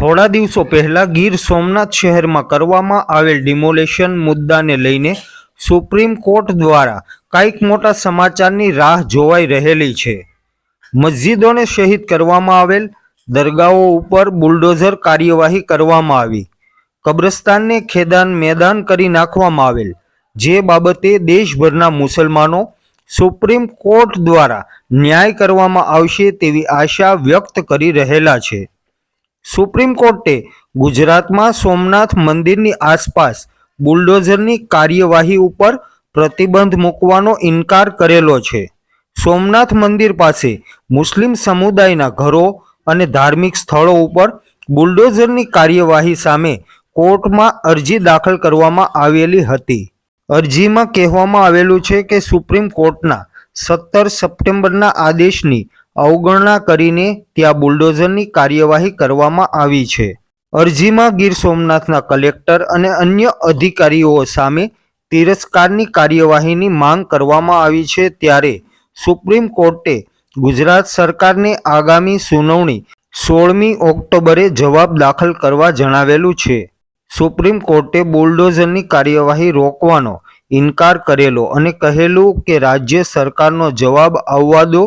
થોડા દિવસો પહેલા ગીર સોમનાથ શહેરમાં કરવામાં આવેલ ડિમોલેશન મુદ્દાને લઈને સુપ્રીમ કોર્ટ દ્વારા કંઈક મોટા સમાચારની રાહ જોવાઈ રહેલી છે. મસ્જિદોને શહીદ કરવામાં આવેલ, દરગાહો ઉપર બુલડોઝર કાર્યવાહી કરવામાં આવી, કબ્રસ્તાનને ખેદાન મેદાન કરી નાખવામાં આવેલ. જે બાબતે દેશભરના મુસલમાનો સુપ્રીમ કોર્ટ દ્વારા ન્યાય કરવામાં આવશે તેવી આશા વ્યક્ત કરી રહેલા છે. સુપ્રીમ કોર્ટે ગુજરાતમાં સોમનાથ મંદિરની આસપાસ બુલડોઝરની કાર્યવાહી ઉપર પ્રતિબંધ મૂકવાનો ઇનકાર કરેલો છે. સોમનાથ મંદિર પાસે મુસ્લિમ સમુદાયના ઘરો અને ધાર્મિક સ્થળો ઉપર બુલડોઝરની કાર્યવાહી સામે કોર્ટમાં અરજી દાખલ કરવામાં આવેલી હતી. અરજીમાં કહેવામાં આવેલું છે કે સુપ્રીમ કોર્ટના સત્તર સપ્ટેમ્બરના આદેશની અવગણના કરીને ત્યાં બુલડોઝરની કાર્યવાહી કરવામાં આવી છે. અરજીમાં ગીર સોમનાથના કલેક્ટર અને અન્ય અધિકારીઓ સામે તિરસ્કારની કાર્યવાહીની માંગ કરવામાં આવી છે ત્યારે સુપ્રીમ કોર્ટે ગુજરાત સરકારને આગામી સુનાવણી સોળમી ઓક્ટોબરે જવાબ દાખલ કરવા જણાવેલું છે. સુપ્રીમ કોર્ટે બુલડોઝરની કાર્યવાહી રોકવાનો ઇનકાર કરેલો અને કહેલું કે રાજ્ય સરકારનો જવાબ આવવા દો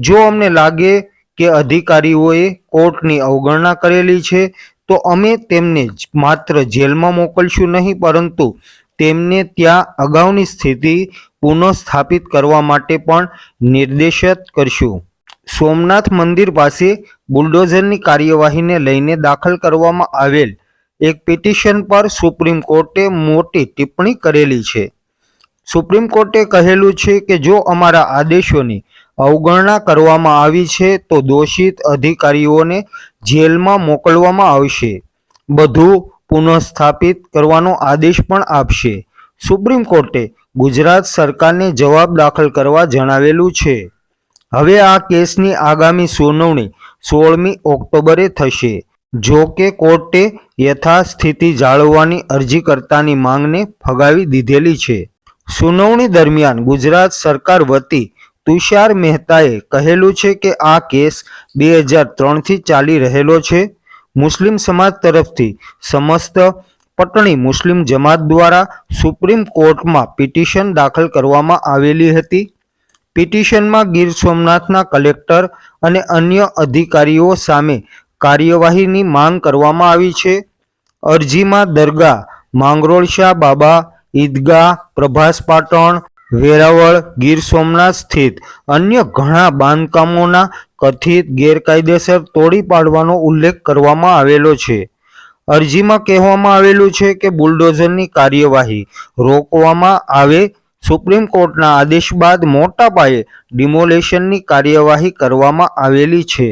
જો અમને લાગે કે અધિકારીઓએ કોર્ટની અવગણના કરેલી છે, તો અમે તેમને માત્ર જેલમાં મોકલશું નહીં, પરંતુ તેમને ત્યાં અગાઉની સ્થિતિ પુનઃસ્થાપિત કરવા માટે પણ નિર્દેશિત કરશું. સોમનાથ મંદિર પાસે બુલડોઝરની કાર્યવાહીને લઈને દાખલ કરવામાં આવેલ એક પિટિશન પર સુપ્રીમ કોર્ટે મોટી ટિપ્પણી કરેલી છે. સુપ્રીમ કોર્ટે કહેલું છે કે જો અમારા આદેશોની અવગણના કરવામાં આવી છે તો દોષિત અધિકારીઓને જેલમાં મોકલવામાં આવશે. બધું પુનઃસ્થાપિત કરવાનો આદેશ પણ આપશે. સુપ્રીમ કોર્ટે ગુજરાત સરકારને જવાબ દાખલ કરવા જણાવેલું છે. હવે આ કેસની આગામી સુનાવણી સોળમી ઓક્ટોબરે થશે. જો કે કોર્ટે યથાસ્થિતિ જાળવવાની અરજીકર્તાની માંગને ફગાવી દીધેલી છે. સુનાવણી દરમિયાન ગુજરાત સરકાર વતી તુષાર મહેતાએ કહેલું છે કે આ કેસ બે હજાર ત્રણથી ચાલી રહેલો છે. મુસ્લિમ સમાજ તરફથી સમસ્ત પટણી મુસ્લિમ જમાત દ્વારા સુપ્રીમ કોર્ટમાં પિટિશન દાખલ કરવામાં આવેલી હતી. પિટિશનમાં ગીર સોમનાથના કલેક્ટર અને અન્ય અધિકારીઓ સામે કાર્યવાહીની માંગ કરવામાં આવી છે. અરજીમાં દરગાહ માંગરોળશા બાબા, ઈદગાહ, પ્રભાસ પાટણ વેરાવળ, ગીર સોમનાથ સ્થિત અન્ય ઘણા બાંધકામોના કથિત ગેરકાયદેસર તોડી પાડવાનો ઉલ્લેખ કરવામાં આવેલો છે. અરજીમાં કહેવામાં આવેલું છે કે બુલડોઝરની કાર્યવાહી રોકવામાં આવે, સુપ્રીમ કોર્ટના આદેશ બાદ મોટા પાયે ડિમોલેશનની કાર્યવાહી કરવામાં આવેલી છે.